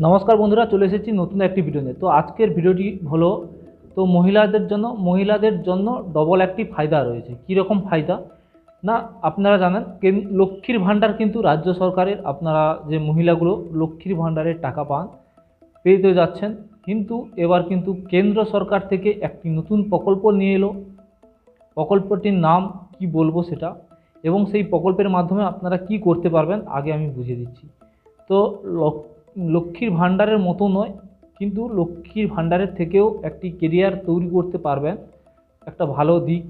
নমস্কার বন্ধুরা, চলে এসেছি নতুন একটি ভিডিও নিয়ে। তো আজকের ভিডিওটি হলো, তো মহিলাদের জন্য মহিলাদের জন্য ডবল একটি ফায়দা রয়েছে। কী রকম ফায়দা? না, আপনারা জানেন লক্ষ্মীর ভাণ্ডার কিন্তু রাজ্য সরকারের, আপনারা যে মহিলাগুলো লক্ষ্মীর ভাণ্ডারের টাকা পান, পেতে যাচ্ছেন। কিন্তু এবার কিন্তু কেন্দ্র সরকার থেকে একটি নতুন প্রকল্প নিয়ে এলো। প্রকল্পটির নাম কি বলব সেটা? এবং সেই প্রকল্পের মাধ্যমে আপনারা কি করতে পারবেন, আগে আমি বুঝিয়ে দিচ্ছি। তো লক্ষ্মীর ভাণ্ডারের মতো নয়, কিন্তু লক্ষ্মীর ভাণ্ডারের থেকেও একটি কেরিয়ার তৈরি করতে পারবেন। একটা ভালো দিক।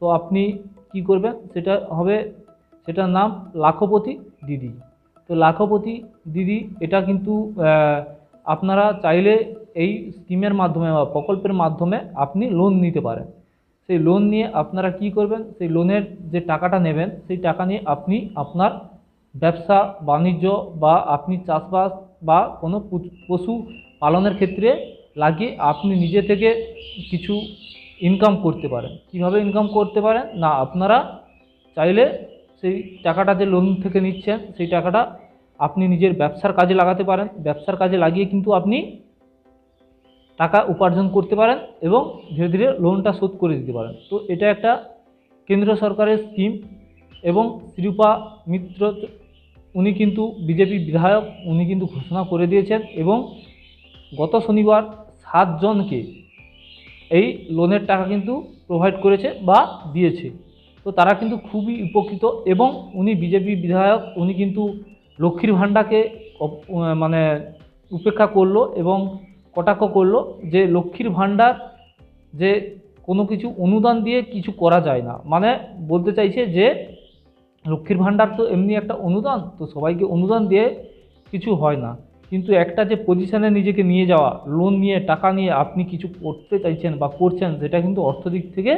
তো আপনি কি করবেন? সেটা হবে, সেটার নাম লাখপতি দিদি। তো লাখপতি দিদি, এটা কিন্তু আপনারা চাইলে এই স্কিমের মাধ্যমে বা প্রকল্পের মাধ্যমে আপনি লোন নিতে পারেন। সেই লোন নিয়ে আপনারা কি করবেন? সেই লোনের যে টাকাটা নেবেন, সেই টাকা নিয়ে আপনি আপনার ব্যবসা, বাণিজ্য বা আপনি চাষবাস বা কোনো পশু পালনের ক্ষেত্রে লাগিয়ে আপনি নিজে থেকে কিছু ইনকাম করতে পারেন। কীভাবে ইনকাম করতে পারেন? না, আপনারা চাইলে সেই টাকাটা যে লোন থেকে নিচ্ছেন, সেই টাকাটা আপনি নিজের ব্যবসার কাজে লাগাতে পারেন। ব্যবসার কাজে লাগিয়ে কিন্তু আপনি টাকা উপার্জন করতে পারেন এবং ধীরে ধীরে লোনটা শোধ করে দিতে পারেন। তো এটা একটা কেন্দ্র সরকারের স্কিম এবং শ্রীরূপা মিত্র উনি কিন্তু বিজেপি বিধায়ক উনি কিন্তু ঘোষণা করে দিয়েছেন এবং গত শনিবার সাতজনকে এই লোনের টাকা কিন্তু প্রোভাইড করেছে বা দিয়েছে। তো তারা কিন্তু খুবই উপকৃত এবং উনি বিজেপি বিধায়ক উনি কিন্তু লক্ষ্মীর আহ, মানে উপেক্ষা করল এবং কটাক্ষ করল যে লক্ষ্মীর ভাণ্ডার যে কোনো কিছু অনুদান দিয়ে কিছু করা যায় না। মানে বলতে চাইছে যে লক্ষ্মীর ভাণ্ডার তো এমনি একটা অনুদান, তো সবাইকে অনুদান দিয়ে কিছু হয় না। কিন্তু একটা যে পজিশনে নিজেকে নিয়ে যাওয়া লোন নিয়ে, টাকা নিয়ে আপনি কিছু করতে চাইছেন বা করছেন, সেটা কিন্তু অর্থ দিক থেকে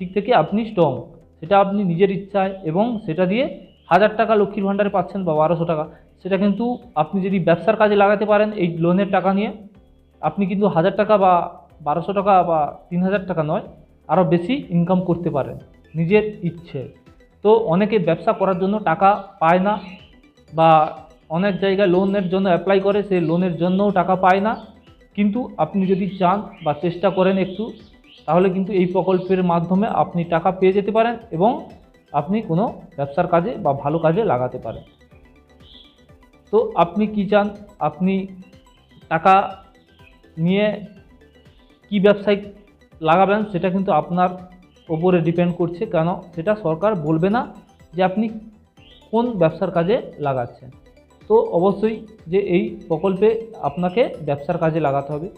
দিক থেকে আপনি স্ট্রং সেটা আপনি নিজের ইচ্ছায় এবং সেটা দিয়ে হাজার টাকা লক্ষ্মীর ভাণ্ডারে পাচ্ছেন বা বারোশো টাকা, সেটা কিন্তু আপনি যদি ব্যবসার কাজে লাগাতে পারেন এই লোনের টাকা নিয়ে, আপনি কিন্তু হাজার টাকা বা বারোশো টাকা বা তিন হাজার টাকা নয় আরও বেশি ইনকাম করতে পারেন নিজের ইচ্ছে। তো অনেকে ব্যবসা করার জন্য টাকা পায় না বা অনেক জায়গায় লোনের জন্য অ্যাপ্লাই করে, সে লোনের জন্যও টাকা পায় না। কিন্তু আপনি যদি চান বা চেষ্টা করেন একটু, তাহলে কিন্তু এই প্রকল্পের মাধ্যমে আপনি টাকা পেয়ে যেতে পারেন এবং আপনি কোনো ব্যবসার কাজে বা ভালো কাজে লাগাতে পারেন। তো আপনি কি চান? আপনি টাকা নিয়ে কি ব্যবসায় লাগাবেন সেটা কিন্তু আপনার ওপরে ডিপেন্ড করছে কেন? সেটা সরকার বলবে না যে আপনি কোন ব্যবসার কাজে লাগাচ্ছেন। তো অবশ্যই যে এই প্রকল্পে আপনাকে ব্যবসার কাজে লাগাতে হবে।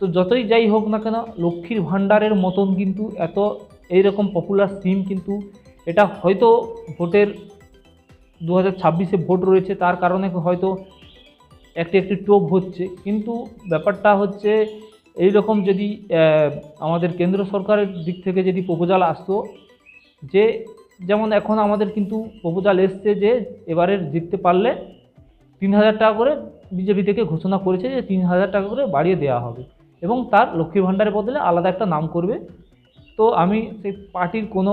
তো যতই যাই হোক না কেন, লক্ষ্মীর ভাণ্ডারের মতন কিন্তু এত এই রকম পপুলার স্কিম কিন্তু এটা হয়তো ভোটের দু হাজার ভোট রয়েছে, তার কারণে হয়তো একটি একটি টোপ হচ্ছে। কিন্তু ব্যাপারটা হচ্ছে এই রকম যদি আমাদের কেন্দ্র সরকারের দিক থেকে যদি প্রপোজাল আসতো, যে যেমন এখন আমাদের কিন্তু প্রপোজাল এসছে যে এবারের জিততে পারলে তিন হাজার টাকা করে বিজেপি থেকে ঘোষণা করেছে যে তিন হাজার টাকা করে বাড়িয়ে দেওয়া হবে এবং তার লক্ষ্মী ভাণ্ডারের বদলে আলাদা একটা নাম করবে। তো আমি সেই পার্টির কোনো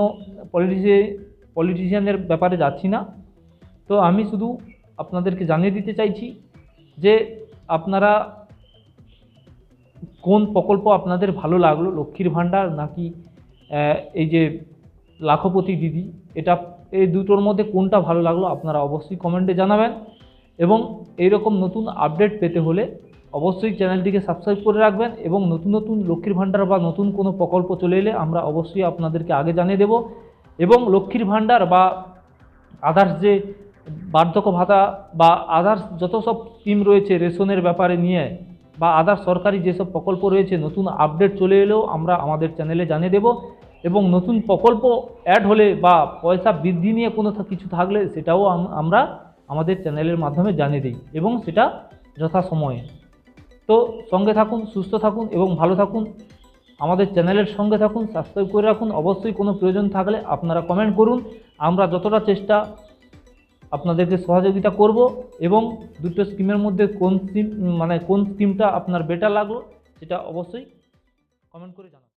পলিটিসি পলিটিশিয়ানের ব্যাপারে যাচ্ছি না। তো আমি শুধু আপনাদেরকে জানিয়ে দিতে চাইছি যে আপনারা কোন প্রকল্প আপনাদের ভালো লাগল? লক্ষ্মীর ভাণ্ডার নাকি এই যে লাখপতি দিদি, এটা এই দুটোর মধ্যে কোনটা ভালো লাগল আপনারা অবশ্যই কমেন্টে জানাবেন। এবং এই রকম নতুন আপডেট পেতে হলে অবশ্যই চ্যানেলটিকে সাবস্ক্রাইব করে রাখবেন এবং নতুন নতুন লক্ষ্মীর ভাণ্ডার বা নতুন কোনো প্রকল্প চলে এলে আমরা অবশ্যই আপনাদেরকে আগে জানিয়ে দেব। এবং লক্ষ্মীর ভাণ্ডার বা আদার্স যে বার্ধক্য ভাতা বা আদার্স যত সব স্কিম রয়েছে রেশনের ব্যাপারে নিয়ে বা আদার্স সরকারি যেসব প্রকল্প রয়েছে, নতুন আপডেট চলে এলেও আমরা আমাদের চ্যানেলে জানিয়ে দেব এবং নতুন প্রকল্প অ্যাড হলে বা পয়সা বৃদ্ধি নিয়ে কোনো কিছু থাকলে সেটাও আম- আমরা আমাদের চ্যানেলের মাধ্যমে জানিয়ে দিই এবং সেটা যথাসময়ে। তো সঙ্গে থাকুন, সুস্থ থাকুন এবং ভালো থাকুন। আমাদের চ্যানেলের সঙ্গে থাকুন সাবস্ক্রাইব করে রাখুন। অবশ্যই কোনো প্রয়োজন থাকলে আপনারা কমেন্ট করুন। আমরা যতটা চেষ্টা আপনাদেরকে সহযোগিতা করব এবং দুটো স্কিমের মধ্যে কোন স্কিম মানে কোন স্কিমটা আপনার বেটার লাগল সেটা অবশ্যই কমেন্ট করে জানান